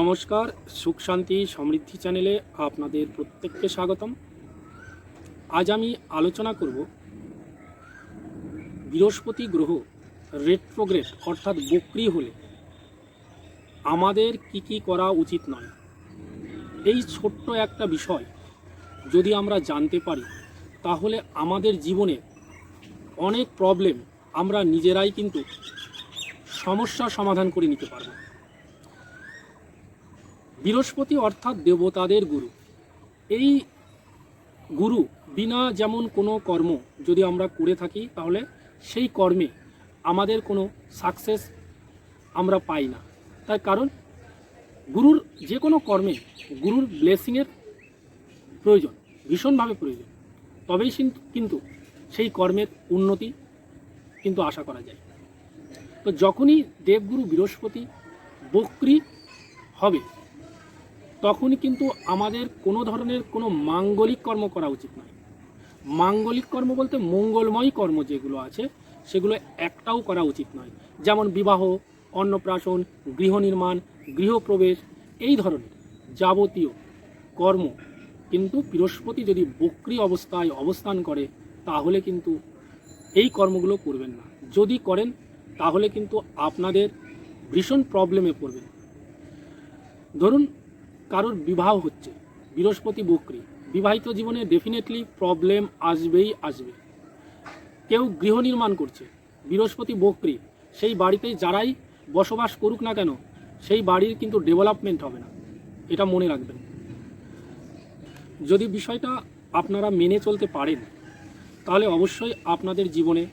নমস্কার, সুখ শান্তি সমৃদ্ধি চ্যানেলে আপনাদের প্রত্যেককে স্বাগতম। আজ আমি আলোচনা করব বৃহস্পতি গ্রহ রেট্রোগ্রেড অর্থাৎ বক্রি হলে আমাদের কি কি করা উচিত নয়। এই ছোট্ট একটা বিষয় যদি আমরা জানতে পারি, তাহলে আমাদের জীবনে অনেক প্রবলেম আমরা নিজেরাই কিন্তু সমস্যার সমাধান করে নিতে পারব। বৃহস্পতি অর্থাৎ দেবতাদের গুরু। এই গুরু বিনা যেমন কোনো কর্ম যদি আমরা করে থাকি, তাহলে সেই কর্মে আমাদের কোনো সাকসেস আমরা পাই না। তার কারণ, গুরুর যে কোনো কর্মে গুরুর ব্লেসিংয়ের প্রয়োজন, ভীষণভাবে প্রয়োজন। তবেই কিন্তু- সেই কর্মের উন্নতি কিন্তু আশা করা যায়। তো যখনই দেবগুরু বৃহস্পতি বক্রি হবে তখনই কিন্তু আমাদের কোনো ধরনের কোনো মাঙ্গলিক কর্ম করা উচিত নয়। মাঙ্গলিক কর্ম বলতে মঙ্গলময় কর্ম যেগুলো আছে, সেগুলো একটাও করা উচিত নয়। যেমন বিবাহ, অন্নপ্রাশন গৃহ নির্মাণ গৃহপ্রবেশ, এই ধরনের যাবতীয় কর্ম কিন্তু বৃহস্পতি যদি বক্রি অবস্থায় অবস্থান করে, তাহলে কিন্তু এই কর্মগুলো করবেন না। যদি করেন, তাহলে কিন্তু আপনাদের ভীষণ প্রবলেমে পড়বেন। ধরুন কারোর বিবাহ হচ্ছে। বৃহস্পতি বকরি। বিবাহিত জীবনে ডেফিনেটলি প্রবলেম আসবেই আসবে। কেউ গৃহ নির্মাণ করছে। বৃহস্পতি বকরি, সেই বাড়িতে যারাই বসবাস করুক না কেন, সেই বাড়ির কিন্তু ডেভেলপমেন্ট হবে না। এটা মনে রাখবেন। যদি বিষয়টা আপনারা মেনে চলতে পারেন, তাহলে অবশ্যই আপনাদের জীবনে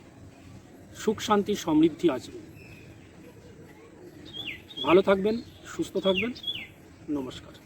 সুখ, শান্তি, সমৃদ্ধি আসবে। ভালো থাকবেন, সুস্থ থাকবেন। নমস্কার।